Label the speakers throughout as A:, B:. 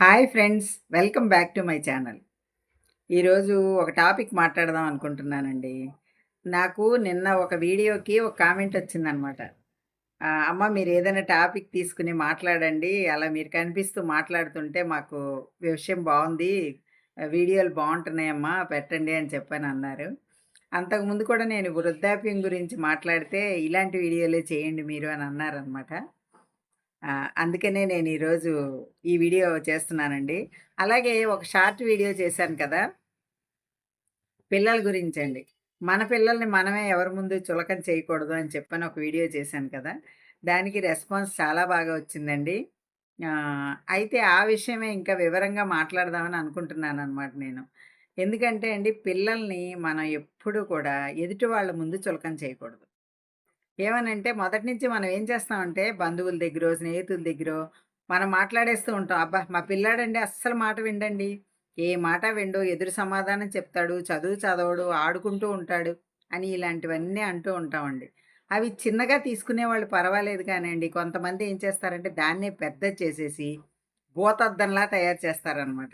A: Hi friends welcome back to my channel. ఈరోజు ఒక topic మాట్లాడదాం అనుకుంటున్నానండి. నాకు నిన్న ఒక వీడియోకి ఒక కామెంట్ వచ్చిందనమాట. అమ్మ మీరు ఏదైనా టాపిక్ తీసుకుని మాట్లాడండి అలా మీరు కనిపిస్తూ మాట్లాడుతుంటే మాకు విషయం బాగుంది వీడియోలు బాగుంటున్నాయమ్మా పెట్టండి అని చెప్పని అన్నారు. అంతకుముందు కూడా నేను వృద్ధాప్యం గురించి మాట్లాడితే ఇలాంటి వీడియోలే చేయండి మీరు అని అన్నారనమాట. అందుకనే నేను ఈరోజు ఈ వీడియో చేస్తున్నానండి. అలాగే ఒక షార్ట్ వీడియో చేశాను కదా! పిల్లల గురించి అండి మన పిల్లల్ని మనమే ఎవరి ముందు చులకం చేయకూడదు అని చెప్పని ఒక వీడియో చేశాను కదా! దానికి రెస్పాన్స్ చాలా బాగా వచ్చిందండి. అయితే ఆ విషయమే ఇంకా వివరంగా మాట్లాడదామని అనుకుంటున్నాను అనమాట నేను. ఎందుకంటే అండి పిల్లల్ని మనం ఎప్పుడూ కూడా ఎదుటి వాళ్ళ ముందు చులకం చేయకూడదు. ఏమనంటే మొదటి నుంచి మనం ఏం చేస్తామంటే బంధువుల దగ్గరో, స్నేహితుల దగ్గరో మనం మాట్లాడేస్తూ ఉంటాం. అబ్బా! మా పిల్లాడండి అస్సలు మాట విండండి ఏ మాట విండో ఎదురు సమాధానం చెప్తాడు. చదువు చదవడు. ఆడుకుంటూ ఉంటాడు. అని ఇలాంటివన్నీ అంటూ ఉంటామండి. అవి చిన్నగా తీసుకునే వాళ్ళు పర్వాలేదు కానండి. కొంతమంది ఏం చేస్తారంటే దాన్నే పెద్దది చేసేసి భూతద్దంలా తయారు చేస్తారనమాట.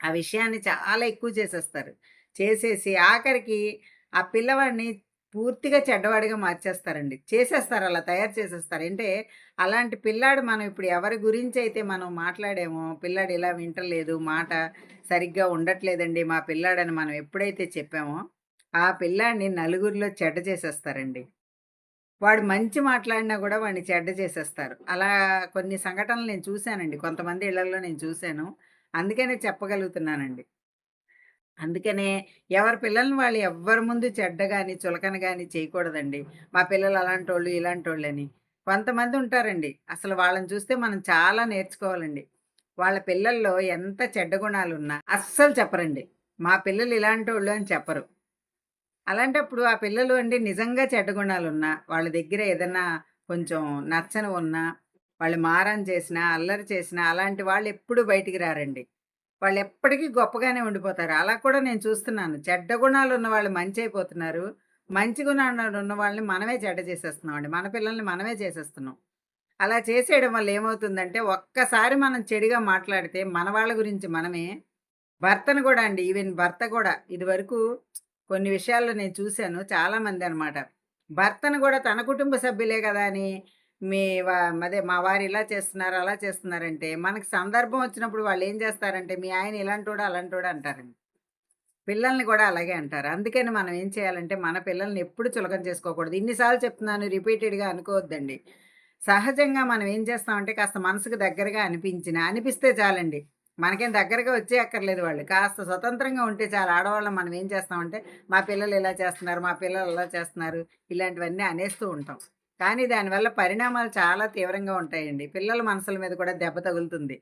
A: ఆ విషయాన్ని చాలా ఎక్కువ చేసేస్తారు. చేసేసి ఆఖరికి ఆ పిల్లవాడిని పూర్తిగా చెడ్డవాడిగా మార్చేస్తారండి. చేసేస్తారు అలా తయారు చేసేస్తారు. అంటే అలాంటి పిల్లాడు మనం ఇప్పుడు ఎవరి గురించి అయితే మనం మాట్లాడామో, పిల్లాడు ఇలా వింటలేదు, మాట సరిగ్గా ఉండట్లేదండి మా పిల్లాడని మనం ఎప్పుడైతే చెప్పామో, ఆ పిల్లాడిని నలుగురిలో చెడ్డ చేసేస్తారండి. వాడు మంచి మాట్లాడినా కూడా వాడిని చెడ్డ చేసేస్తారు. అలా కొన్ని సంఘటనలు నేను చూశానండి కొంతమంది ఇళ్ళలో నేను చూశాను అందుకనే చెప్పగలుగుతున్నానండి. అందుకనే ఎవరి పిల్లల్ని వాళ్ళు ఎవ్వరి ముందు చెడ్డ కానీ చులకన కానీ చేయకూడదండి. మా పిల్లలు అలాంటోళ్ళు, అని కొంతమంది ఉంటారండి. అసలు వాళ్ళని చూస్తే మనం చాలా నేర్చుకోవాలండి. వాళ్ళ పిల్లల్లో ఎంత చెడ్డ గుణాలు ఉన్నా అస్సలు చెప్పరండి. మా పిల్లలు ఇలాంటోళ్ళు అని చెప్పరు. అలాంటప్పుడు ఆ పిల్లలు అండి నిజంగా చెడ్డ గుణాలు ఉన్నా వాళ్ళ దగ్గర ఏదన్నా కొంచెం నచ్చని ఉన్నా, వాళ్ళు మారం చేసినా, అల్లరి చేసినా అలాంటి వాళ్ళు ఎప్పుడు బయటికి రారండి. వాళ్ళు ఎప్పటికీ గొప్పగానే ఉండిపోతారు. అలా కూడా నేను చూస్తున్నాను. చెడ్డ గుణాలున్న వాళ్ళు మంచి అయిపోతున్నారు మంచి గుణాలు ఉన్న వాళ్ళని మనమే చెడ్డ చేసేస్తున్నామండి. మన పిల్లల్ని మనమే చేసేస్తున్నాం. అలా చేసేయడం వల్ల ఏమవుతుందంటే, ఒక్కసారి మనం చెడుగా మాట్లాడితే మన వాళ్ళ గురించి మనమే భర్తను కూడా అండి ఈవెన్ భర్త కూడా ఇదివరకు కొన్ని విషయాల్లో నేను చూశాను చాలామంది అనమాట. భర్తను కూడా తన కుటుంబ సభ్యులే కదా అని మీ అదే మా వారు ఇలా చేస్తున్నారు, అలా చేస్తున్నారంటే, మనకి సందర్భం వచ్చినప్పుడు వాళ్ళు ఏం చేస్తారంటే, మీ ఆయన ఇలాంటోడు, అలాంటోడు అంటారండి. పిల్లల్ని కూడా అలాగే అంటారు. అందుకని మనం ఏం చేయాలంటే, మన పిల్లల్ని ఎప్పుడు చులకం చేసుకోకూడదు. ఇన్నిసార్లు చెప్తున్నాను రిపీటెడ్‌గా అనుకోవద్దండి. సహజంగా మనం ఏం చేస్తామంటే, కాస్త మనసుకు దగ్గరగా అనిపించిన అనిపిస్తే చాలండి. మనకేం దగ్గరగా వచ్చే అక్కర్లేదు వాళ్ళు. కాస్త స్వతంత్రంగా ఉంటే చాలు. ఆడవాళ్ళం మనం ఏం చేస్తామంటే, మా పిల్లలు ఇలా చేస్తున్నారు, మా పిల్లలు ఇలా చేస్తున్నారు, ఇలాంటివన్నీ అనేస్తూ ఉంటాం. కానీ దానివల్ల పరిణామాలు చాలా తీవ్రంగా ఉంటాయండి. పిల్లల మనసుల మీద కూడా దెబ్బ తగులుతుంది.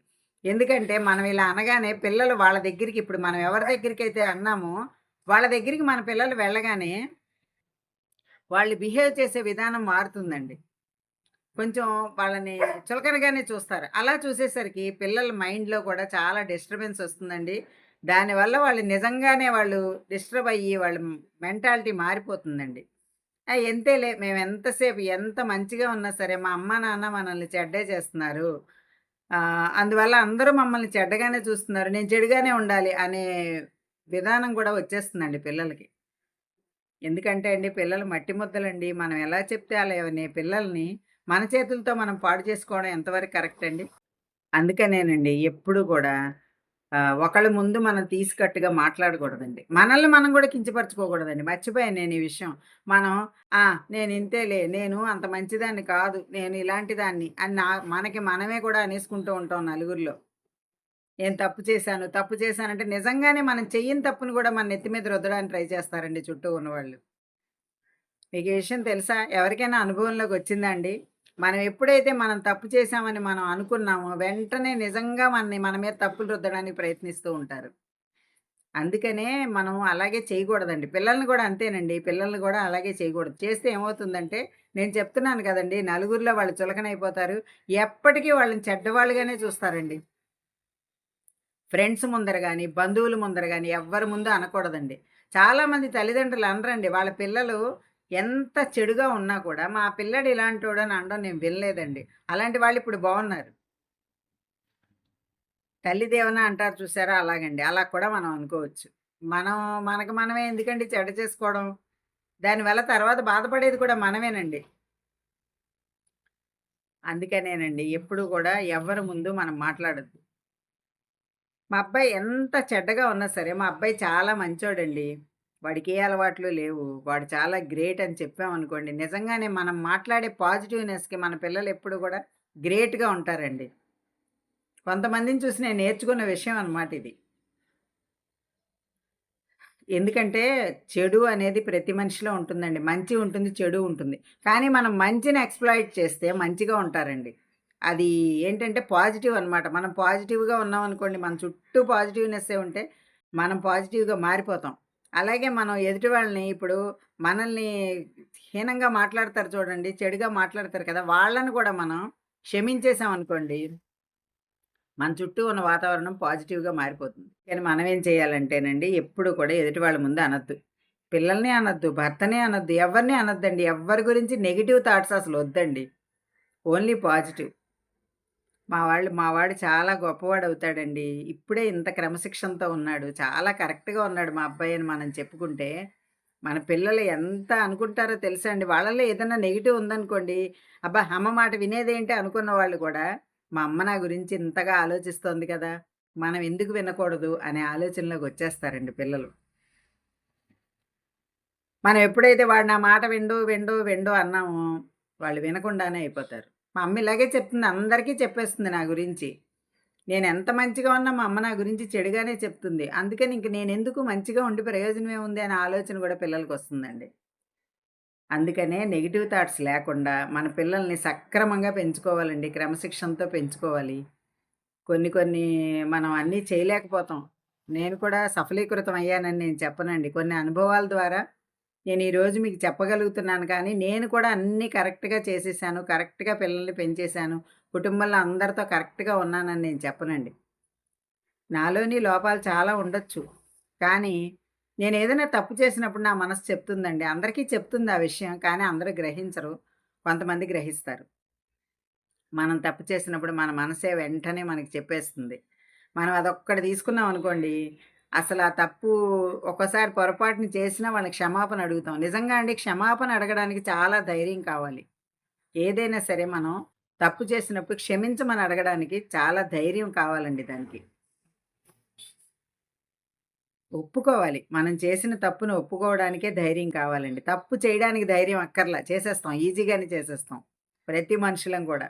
A: ఎందుకంటే మనం ఇలా అనగానే పిల్లలు వాళ్ళ దగ్గరికి ఇప్పుడు మనం ఎవరి దగ్గరికి అయితే అన్నామో, వాళ్ళ దగ్గరికి మన పిల్లలు వెళ్ళగానే వాళ్ళు బిహేవ్ చేసే విధానం మారుతుందండి. కొంచెం వాళ్ళని చులకనగానే చూస్తారు. అలా చూసేసరికి పిల్లల మైండ్‌లో కూడా చాలా డిస్టర్బెన్స్ వస్తుందండి. దానివల్ల వాళ్ళు నిజంగానే వాళ్ళు డిస్టర్బ్ అయ్యి వాళ్ళ మెంటాలిటీ మారిపోతుందండి. ఎంతేలే మేము ఎంతసేపు ఎంత మంచిగా ఉన్నా సరే, మా అమ్మ, నాన్న మనల్ని చెడ్డే చేస్తున్నారు. అందువల్ల అందరూ మమ్మల్ని చెడ్డగానే చూస్తున్నారు. నేను చెడుగానే ఉండాలి అనే విధానం కూడా వచ్చేస్తుందండి పిల్లలకి. ఎందుకంటే అండి పిల్లలు మట్టి ముద్దలండి. మనం ఎలా చెప్తే అలా పిల్లల్ని మన చేతులతో మనం పాడు చేసుకోవడం ఎంతవరకు కరెక్ట్ అండి? అందుకనేనండి ఎప్పుడు కూడా ఒకళ్ళ ముందు మనం తీసికట్టుగా మాట్లాడకూడదండి. మనల్ని మనం కూడా కించపరచుకోకూడదండి మర్చిపోయాను నేను ఈ విషయం. మనం ఆ! నేను ఇంతేలే, నేను అంత మంచిదాన్ని కాదు, నేను ఇలాంటి దాన్ని అని నా మనకి మనమే కూడా అనేసుకుంటూ ఉంటాం నలుగురిలో. నేను తప్పు చేశాను, తప్పు చేశానంటే నిజంగానే మనం చెయ్యని తప్పుని కూడా మన నెత్తి మీద రుద్దడానికి ట్రై చేస్తారండి చుట్టూ ఉన్నవాళ్ళు. మీకు ఈ విషయం తెలుసా? ఎవరికైనా అనుభవంలోకి వచ్చిందండి మనం ఎప్పుడైతే మనం తప్పు చేశామని మనం అనుకున్నామో, వెంటనే నిజంగా మనని మన మీద తప్పులు రుద్దడానికి ప్రయత్నిస్తూ ఉంటారు. అందుకనే మనం అలాగే చేయకూడదండి. పిల్లల్ని కూడా అంతేనండి. పిల్లల్ని కూడా అలాగే చేయకూడదు. చేస్తే ఏమవుతుందంటే, నేను చెప్తున్నాను కదండి నలుగురిలో వాళ్ళు చులకనైపోతారు. ఎప్పటికీ వాళ్ళని చెడ్డవాళ్ళుగానే చూస్తారండి. ఫ్రెండ్స్ ముందర కానీ బంధువుల ముందర కానీ ఎవ్వరి ముందు అనకూడదండి. చాలామంది తల్లిదండ్రులు అనరండి. వాళ్ళ పిల్లలు ఎంత చెడుగా ఉన్నా కూడా, మా పిల్లాడు ఇలాంటోడు అని అనడం నేను వినలేదండి. అలాంటి వాళ్ళు ఇప్పుడు బాగున్నారు తల్లిదేవన అంటారు చూసారా అలాగండి. అలా కూడా మనం అనుకోవచ్చు. మనం మనకు మనమే ఎందుకండి చెడ్డ చేసుకోవడం? దానివల్ల తర్వాత బాధపడేది కూడా మనమేనండి. అందుకనేనండి ఎప్పుడు కూడా ఎవరి ముందు మనం మాట్లాడద్దు మా అబ్బాయి ఎంత చెడ్డగా ఉన్నా సరే, మా అబ్బాయి చాలా మంచోడండి. వాడికి ఏ అలవాట్లు లేవు. వాడు చాలా గ్రేట్ అని చెప్పామనుకోండి, నిజంగానే మనం మాట్లాడే పాజిటివ్‌నెస్‌కి మన పిల్లలు ఎప్పుడు కూడా గ్రేట్‌గా ఉంటారండి. కొంతమందిని చూసి నేను నేర్చుకున్న విషయం అనమాట ఇది. ఎందుకంటే చెడు అనేది ప్రతి మనిషిలో ఉంటుందండి. మంచి ఉంటుంది, చెడు ఉంటుంది. కానీ మనం మంచిని ఎక్స్‌ప్లాయిట్ చేస్తే మంచిగా ఉంటారండి. అది ఏంటంటే పాజిటివ్ అనమాట. మనం పాజిటివ్‌గా ఉన్నామనుకోండి, మన చుట్టూ పాజిటివ్‌నెస్సే ఉంటే మనం పాజిటివ్‌గా మారిపోతాం. అలాగే మనం ఎదుటి వాళ్ళని ఇప్పుడు మనల్ని హీనంగా మాట్లాడతారు చూడండి, చెడుగా మాట్లాడతారు కదా! వాళ్ళని కూడా మనం క్షమించేసామనుకోండి మన చుట్టూ ఉన్న వాతావరణం పాజిటివ్‌గా మారిపోతుంది. కానీ మనం ఏం చేయాలంటేనండి, ఎప్పుడు కూడా ఎదుటి వాళ్ళ ముందు అనొద్దు. పిల్లల్ని అనొద్దు, భర్తనే అనొద్దు, ఎవరిని అనొద్దండి. ఎవ్వరి గురించి నెగిటివ్ థాట్స్ అసలు వద్దండి. Only positive. మా వాళ్ళు మా వాడు చాలా గొప్పవాడవుతాడండి. ఇప్పుడే ఇంత క్రమశిక్షణతో ఉన్నాడు. చాలా కరెక్ట్‌గా ఉన్నాడు మా అబ్బాయి అని మనం చెప్పుకుంటే, మన పిల్లలు ఎంత అనుకుంటారో తెలుసా అండి. వాళ్ళలో ఏదైనా నెగిటివ్ ఉందనుకోండి, అబ్బా! అమ్మ మాట వినేదేంటి అనుకున్న వాళ్ళు కూడా, మా అమ్మ నా గురించి ఇంతగా ఆలోచిస్తోంది కదా! మనం ఎందుకు వినకూడదు అనే ఆలోచనలోకి వచ్చేస్తారండి పిల్లలు. మనం ఎప్పుడైతే వాడు నా మాట విండు విండు విండు అన్నామో, వాళ్ళు వినకుండానే అయిపోతారు. మా అమ్మ ఇలాగే చెప్తుంది. అందరికీ చెప్పేస్తుంది నా గురించి. నేను ఎంత మంచిగా ఉన్నా మా అమ్మ నా గురించి చెడుగానే చెప్తుంది. అందుకని ఇంక నేను ఎందుకు మంచిగా ఉండి ప్రయోజనం ఉంది అనే ఆలోచన కూడా పిల్లలకొస్తుందండి. అందుకనే నెగిటివ్ థాట్స్ లేకుండా మన పిల్లల్ని సక్రమంగా పెంచుకోవాలండి. క్రమశిక్షణతో పెంచుకోవాలి. కొన్ని కొన్ని మనం అన్నీ చేయలేకపోతాం. నేను కూడా సఫలీకృతం అయ్యానని నేను చెప్పనండి. కొన్ని అనుభవాల ద్వారా నేను ఈరోజు మీకు చెప్పగలుగుతున్నాను కానీ, నేను కూడా అన్నీ కరెక్ట్‌గా చేసేసాను. కరెక్ట్‌గా పిల్లల్ని పెంచేశాను. కుటుంబంలో అందరితో కరెక్ట్‌గా ఉన్నానని నేను చెప్పనండి. నాలోని లోపాలు చాలా ఉండొచ్చు. కానీ నేను ఏదైనా తప్పు చేసినప్పుడు నా మనసు చెప్తుందండి. అందరికీ చెప్తుంది ఆ విషయం. కానీ అందరూ గ్రహించరు. కొంతమంది గ్రహిస్తారు. మనం తప్పు చేసినప్పుడు మన మనసే వెంటనే మనకి చెప్పేస్తుంది. మనం అదొక్కటి తీసుకున్నాం అనుకోండి, అసలు ఆ తప్పు ఒక్కసారి పొరపాటున చేసినా వాళ్ళకి క్షమాపణ అడుగుతాం. నిజంగా అండి క్షమాపణ అడగడానికి చాలా ధైర్యం కావాలి. ఏదైనా సరే మనం తప్పు చేసినప్పుడు క్షమించమని అడగడానికి చాలా ధైర్యం కావాలండి దానికి. ఒప్పుకోవాలి. మనం చేసిన తప్పును ఒప్పుకోవడానికే ధైర్యం కావాలండి. తప్పు చేయడానికి ధైర్యం అక్కర్లా. చేసేస్తాం. ఈజీగానే చేసేస్తాం. ప్రతి మనుషులం కూడా.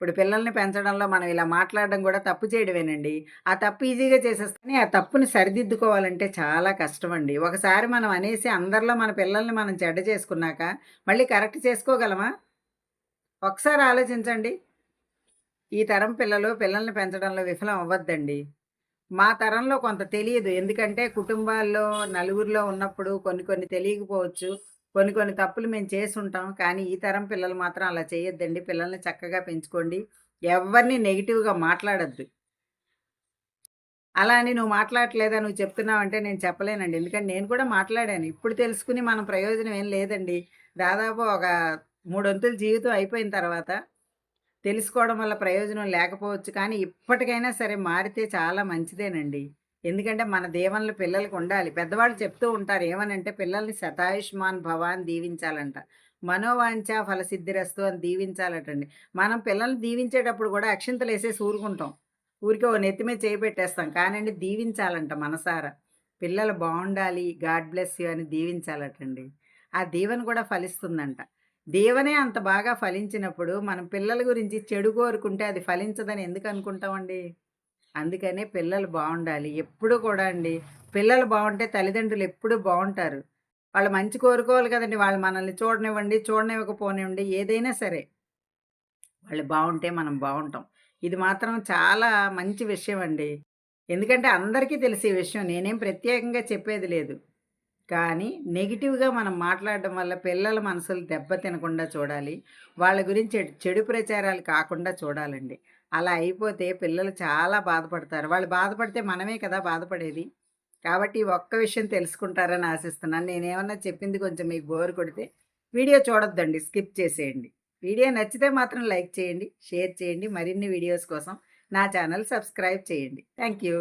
A: ఇప్పుడు పిల్లల్ని పెంచడంలో మనం ఇలా మాట్లాడడం కూడా తప్పు చేయడమేనండి. ఆ తప్పు ఈజీగా చేసేస్తాని ఆ తప్పుని సరిదిద్దుకోవాలంటే చాలా కష్టం అండి ఒకసారి మనం అనేసి అందరిలో మన పిల్లల్ని మనం చెడ్డ చేసుకున్నాక మళ్ళీ కరెక్ట్ చేసుకోగలమా? ఒకసారి ఆలోచించండి. ఈ తరం పిల్లలు పిల్లల్ని పెంచడంలో విఫలం అవ్వద్దండి. మా తరంలో కొంత తెలియదు. ఎందుకంటే కుటుంబాల్లో నలుగురిలో ఉన్నప్పుడు కొన్ని కొన్ని తెలియకపోవచ్చు. కొన్ని కొన్ని తప్పులు మేము చేసి ఉంటాం కానీ ఈ తరం పిల్లలు మాత్రం అలా చేయొద్దండి. పిల్లల్ని చక్కగా పెంచుకోండి. ఎవ్వరిని నెగిటివ్గా మాట్లాడద్దు అలా అని నువ్వు మాట్లాడట్లేదా? నువ్వు చెప్తున్నావు అంటే నేను చెప్పలేనండి. ఎందుకంటే నేను కూడా మాట్లాడాను. ఇప్పుడు తెలుసుకుని మనం ప్రయోజనం ఏం లేదండి. దాదాపు ఒక మూడొంతుల జీవితం అయిపోయిన తర్వాత తెలుసుకోవడం వల్ల ప్రయోజనం లేకపోవచ్చు. కానీ ఇప్పటికైనా సరే మారితే చాలా మంచిదేనండి. ఎందుకంటే మన దేవన్లు పిల్లలకు ఉండాలి. పెద్దవాళ్ళు చెప్తూ ఉంటారు. ఏమనంటే పిల్లల్ని శతాయుష్మాన్ భవాన్ దీవించాలంట. మనోవాంఛ ఫలసిద్ధిరస్తు అని దీవించాలటండి. మనం పిల్లల్ని దీవించేటప్పుడు కూడా అక్షింతలు వేసేసి ఊరుకుంటాం. ఊరికే ఓ నెత్తి మీద చేయి పెట్టేస్తాం. కానండి దీవించాలంట మనసారా. పిల్లలు బాగుండాలి గాడ్ బ్లెస్ యూ అని దీవించాలటండి. ఆ దీవెన కూడా ఫలిస్తుందంట. దీవనే అంత బాగా ఫలించినప్పుడు మనం పిల్లల గురించి చెడు కోరుకుంటే అది ఫలించదని ఎందుకు అనుకుంటామండి? అందుకనే పిల్లలు బాగుండాలి ఎప్పుడూ కూడా అండి పిల్లలు బాగుంటే తల్లిదండ్రులు ఎప్పుడూ బాగుంటారు వాళ్ళు మంచి కోరుకోవాలి కదండి వాళ్ళు మనల్ని చూడనివ్వండి, చూడనివ్వకపోనివ్వండి ఏదైనా సరే. వాళ్ళు బాగుంటే మనం బాగుంటాం ఇది మాత్రం చాలా మంచి విషయం అండి. ఎందుకంటే అందరికీ తెలిసే విషయం. నేనేం ప్రత్యేకంగా చెప్పేది లేదు. కానీ నెగిటివ్గా మనం మాట్లాడడం వల్ల పిల్లల మనసులు దెబ్బ తినకుండా చూడాలి. వాళ్ళ గురించి చెడు ప్రచారాలు కాకుండా చూడాలండి. అలా అయిపోతే పిల్లలు చాలా బాధపడతారు. వాళ్ళు బాధపడితే మనమే కదా బాధపడేది. కాబట్టి ఒక్క విషయం తెలుసుకుంటారని ఆశిస్తున్నాను. నేనేమన్నా చెప్పింది కొంచెం మీకు బోర్ కొడితే వీడియో చూడొద్దండి. స్కిప్ చేసేయండి. వీడియో నచ్చితే మాత్రం లైక్ చేయండి, షేర్ చేయండి. మరిన్ని వీడియోస్ కోసం నా ఛానల్ సబ్స్క్రైబ్ చేయండి థ్యాంక్ యూ